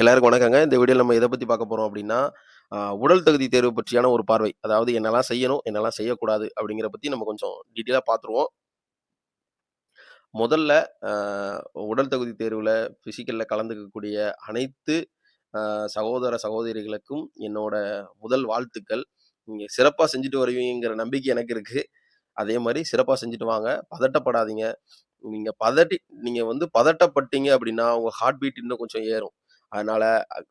எல்லாருக்கும் வணக்கங்க. இந்த வீடியோல நம்ம எதை பத்தி பார்க்க போறோம் அப்படின்னா உடல் தகுதி தேர்வு பற்றியான ஒரு பார்வை. அதாவது என்னெல்லாம் செய்யணும், என்னெல்லாம் செய்யக்கூடாது அப்படிங்கிற பத்தி நம்ம கொஞ்சம் டீட்டெயிலாக பார்த்துருவோம். முதல்ல உடல் தகுதி தேர்வில் பிசிக்கல்ல கலந்துக்கக்கூடிய அனைத்து சகோதர, சகோதரிகளுக்கும் என்னோட முதல் வாழ்த்துக்கள். நீங்கள் சிறப்பாக செஞ்சுட்டு வருவீங்கிற நம்பிக்கை எனக்கு இருக்கு. அதே மாதிரி சிறப்பாக செஞ்சுட்டு வாங்க. பதட்டப்படாதீங்க. நீங்கள் பதட்டி நீங்கள் வந்து பதட்டப்பட்டீங்க அப்படின்னா உங்கள் ஹார்ட் பீட் இன்னும் கொஞ்சம் ஏறும். அதனால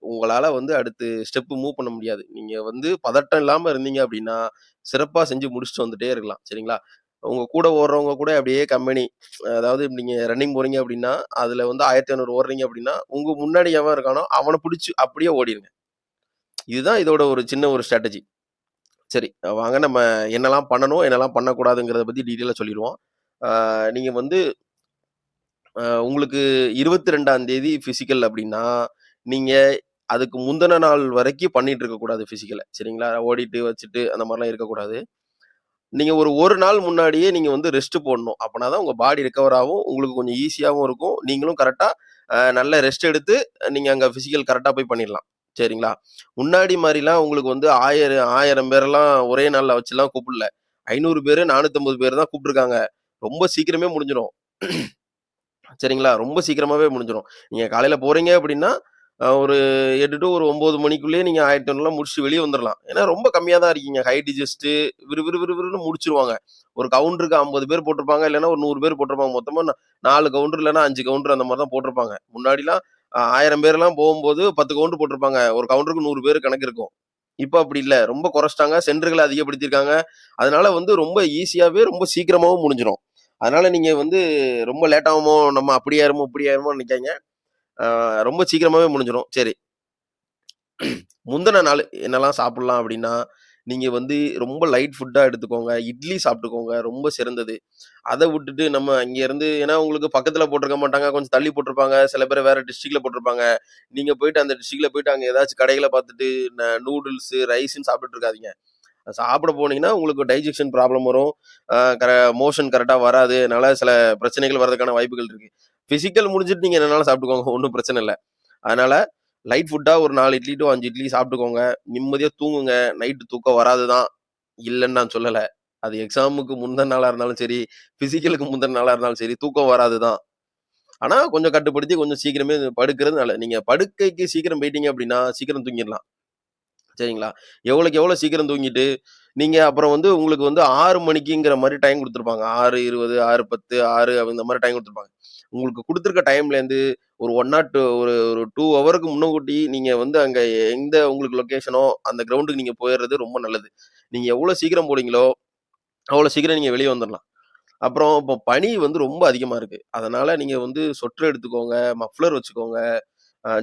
உங்களால் உங்களால வந்து அடுத்து ஸ்டெப் மூவ் பண்ண முடியாது. நீங்க வந்து பதட்டம் இல்லாம இருந்தீங்க அப்படின்னா சிறப்பா செஞ்சு முடிச்சுட்டு வந்துட்டே இருக்கலாம். சரிங்களா? உங்க கூட ஓடுறவங்க கூட அப்படியே கம்பெனி அதாவது நீங்க ரன்னிங் போறீங்க அப்படின்னா அதுல வந்து 1500 ஓடுறீங்க அப்படின்னா உங்க முன்னாடி எவன் இருக்கானோ அவனை பிடிச்சி அப்படியே ஓடிடுங்க இதுதான் இதோட ஒரு சின்ன ஒரு ஸ்ட்ராட்டஜி. சரி வாங்க நம்ம என்னலாம் பண்ணணும், என்னெல்லாம் பண்ணக்கூடாதுங்கிறத பத்தி டீட்டெயிலாக சொல்லிடுவோம் நீங்க வந்து உங்களுக்கு உங்களுக்கு 22ஆம் தேதி பிசிக்கல் அப்படின்னா நீங்க அதுக்கு முந்தின நாள் வரைக்கும் பண்ணிட்டு இருக்கக்கூடாது பிசிக்கல. சரிங்களா? ஓடிட்டு, வச்சுட்டு அந்த மாதிரிலாம் இருக்கக்கூடாது. நீங்க ஒரு ஒரு நாள் முன்னாடியே நீங்க வந்து ரெஸ்ட் போடணும். அப்படின்னா தான் உங்க பாடி ரிகவர் ஆகும். உங்களுக்கு கொஞ்சம் ஈஸியாகவும் இருக்கும். நீங்களும் கரெக்டாக நல்ல ரெஸ்ட் எடுத்து நீங்க அங்க பிசிக்கல் கரெக்டாக போய் பண்ணிடலாம். சரிங்களா? முன்னாடி மாதிரிலாம் உங்களுக்கு வந்து ஆயிரம் ஆயிரம் பேரெல்லாம் ஒரே நாளில் வச்சுலாம் கூப்பிடல. ஐநூறு பேர் நானூற்றம்பது பேர் தான் கூப்பிட்ருக்காங்க ரொம்ப சீக்கிரமே முடிஞ்சிடும் சரிங்களா? ரொம்ப சீக்கிரமாகவே முடிஞ்சிடும் நீங்கள் காலையில் போகிறீங்க அப்படின்னா ஒரு எட்டு டு ஒரு ஒம்பது மணிக்குள்ளேயே நீங்கள் ஆயிரத்தி ஒன்றுலாம் முடிச்சு வெளியே வந்துடலாம் ஏன்னா ரொம்ப கம்மியாக தான் இருக்கீங்க. ஹை டிஜஸ்ட்டு விறு விறு விறுவிறுன்னு முடிச்சிருவாங்க ஒரு கவுண்டருக்கு 50 பேர் போட்டிருப்பாங்க. இல்லைன்னா ஒரு நூறு பேர் போட்டிருப்பாங்க. மொத்தமாக நாலு கவுண்டர் இல்லைன்னா அஞ்சு கவுண்டர் அந்த மாதிரி தான் போட்டிருப்பாங்க. முன்னாடிலாம் ஆயிரம் பேர்லாம் போகும்போது 10 கவுண்டர் போட்டிருப்பாங்க. ஒரு கவுண்டருக்கு நூறு பேர் கணக்கு இருக்கும். இப்போ அப்படி இல்லை ரொம்ப குறைச்சிட்டாங்க சென்டர்களை அதிகப்படுத்தியிருக்காங்க. அதனால வந்து ரொம்ப ஈஸியாகவே ரொம்ப சீக்கிரமாகவும் முடிஞ்சிடும் அதனால நீங்கள் வந்து ரொம்ப லேட்டாகுமோ நம்ம அப்படி ஆயிருமோ, இப்படி ஆயிருமோன்னு நினைக்காதீங்க. ரொம்ப சீக்கிரமாகவே முடிஞ்சிடும் சரி. முந்தின நாள் என்னெல்லாம் சாப்பிட்லாம் அப்படின்னா நீங்கள் வந்து ரொம்ப லைட் ஃபுட்டாக எடுத்துக்கோங்க. இட்லி சாப்பிட்டுக்கோங்க. ரொம்ப சிறந்தது. அதை விட்டுட்டு நம்ம இங்கேருந்து ஏன்னா உங்களுக்கு பக்கத்தில் போட்டிருக்க மாட்டாங்க. கொஞ்சம் தள்ளி போட்டிருப்பாங்க. சில பேர் வேறு டிஸ்ட்ரிக்டில் போட்டிருப்பாங்க. நீங்கள் போயிட்டு அந்த டிஸ்ட்ரிக்டில் போயிட்டு அங்கே ஏதாச்சும் கடைகளை பார்த்துட்டு ந நூடுல்ஸு, ரைஸ்ன்னு சாப்பிட்டுட்ருக்காதிங்க சாப்பிட போனீங்கன்னா, உங்களுக்கு டைஜஷன் ப்ராப்ளம் வரும். கர மோஷன் கரெக்டாக வராது. அதனால சில பிரச்சனைகள் வரதுக்கான வாய்ப்புகள் இருக்குது பிசிக்கல் முடிஞ்சுட்டு நீங்க என்னனாலும் சாப்பிட்டுக்கோங்க. ஒன்றும் பிரச்சனை இல்லை அதனால லைட் ஃபுட்டா ஒரு நாலு இட்லி டூ அஞ்சு இட்லி சாப்பிட்டுக்கோங்க. நிம்மதியா தூங்குங்க. நைட்டு தூக்கம் வராது தான். இல்லைன்னு நான் சொல்லலை அது எக்ஸாமுக்கு முந்தின நாளாக இருந்தாலும் சரி, ஃபிசிக்கலுக்கு முந்தின நாளாக இருந்தாலும் சரி, தூக்கம் வராது தான். ஆனால் கொஞ்சம் கட்டுப்படுத்தி கொஞ்சம் சீக்கிரமே படுக்கிறது நீங்கள் படுக்கைக்கு சீக்கிரம் போயிட்டீங்க அப்படின்னா சீக்கிரம் தூங்கிடலாம். சரிங்களா? எவ்வளோக்கு எவ்வளோ சீக்கிரம் தூங்கிட்டு, நீங்க அப்புறம் வந்து உங்களுக்கு வந்து ஆறு மணிக்குங்கிற மாதிரி டைம் கொடுத்துருப்பாங்க ஆறு இருபது ஆறு பத்து ஆறு இந்த மாதிரி டைம் கொடுத்துருப்பாங்க உங்களுக்கு கொடுத்துருக்க டைம்லேருந்து ஒரு ஒன் நாட் ஒரு ஒரு டூ ஹவருக்கு முன்னக்கூட்டி நீங்கள் வந்து அங்கே எந்த உங்களுக்கு லொக்கேஷனோ அந்த கிரவுண்டுக்கு நீங்கள் போயிடுறது ரொம்ப நல்லது. நீங்கள் எவ்வளோ சீக்கிரம் போறீங்களோ, அவ்வளோ சீக்கிரம் நீங்கள் வெளியே வந்துடலாம் அப்புறம் இப்போ பனி வந்து ரொம்ப அதிகமாக இருக்குது அதனால் நீங்கள் வந்து சொட்டர் எடுத்துக்கோங்க, மஃப்ளர் வச்சுக்கோங்க,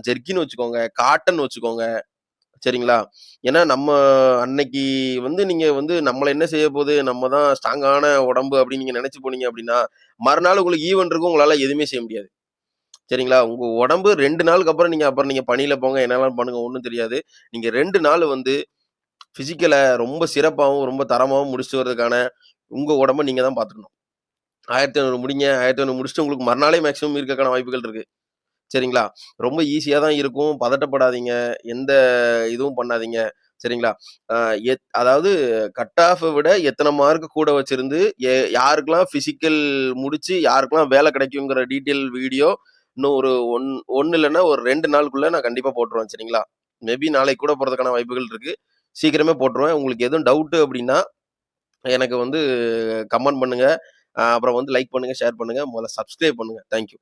ஜெர்கின் வச்சுக்கோங்க, காட்டன் வச்சுக்கோங்க. சரிங்களா? ஏன்னா நம்ம அன்னைக்கு வந்து நீங்க வந்து நம்மளை என்ன செய்ய போது, நம்ம தான் ஸ்ட்ராங்கான உடம்பு அப்படின்னு நீங்க நினைச்சு போனீங்க அப்படின்னா மறுநாள் உங்களுக்கு ஈவெண்ட் இருக்கும். உங்களால எதுவுமே செய்ய முடியாது. சரிங்களா? உங்க உடம்பு ரெண்டு நாளுக்கு அப்புறம் நீங்க அப்புறம் நீங்க பணியில போங்க, என்னெல்லாம் பண்ணுங்க ஒன்றும் தெரியாது. நீங்க ரெண்டு நாள் வந்து பிசிக்கலை ரொம்ப சிறப்பாகவும் ரொம்ப தரமாகவும் முடிச்சுட்டு வரதுக்கான உங்க உடம்ப நீங்க தான் பார்த்துக்கணும். 1500 முடிங்க. 1500 முடிச்சுட்டு உங்களுக்கு மறுநாளே மேக்ஸிமம் இருக்கக்கான வாய்ப்புகள் இருக்கு. சரிங்களா? ரொம்ப ஈஸியாக தான் இருக்கும். பதட்டப்படாதீங்க. எந்த இதுவும் பண்ணாதீங்க. சரிங்களா? எத் அதாவது கட் ஆஃபை விட எத்தனை மார்க் கூட வச்சிருந்து, ஏ யாருக்கெல்லாம் ஃபிசிக்கல் முடிச்சு, யாருக்கெல்லாம் வேலை கிடைக்குங்கிற டீட்டெயில் வீடியோ இன்னும் ஒரு ஒன் ஒன்று இல்லைன்னா ஒரு ரெண்டு நாளுக்குள்ளே நான் கண்டிப்பாக போட்டுருவேன். சரிங்களா? மேபி நாளைக்கு கூட போகிறதுக்கான வாய்ப்புகள் இருக்குது சீக்கிரமே போட்டுருவேன். உங்களுக்கு எதுவும் டவுட்டு அப்படின்னா எனக்கு வந்து கமெண்ட் பண்ணுங்கள் அப்புறம் வந்து லைக் பண்ணுங்கள் ஷேர் பண்ணுங்கள் முதல்ல சப்ஸ்கிரைப் பண்ணுங்க. Thank you.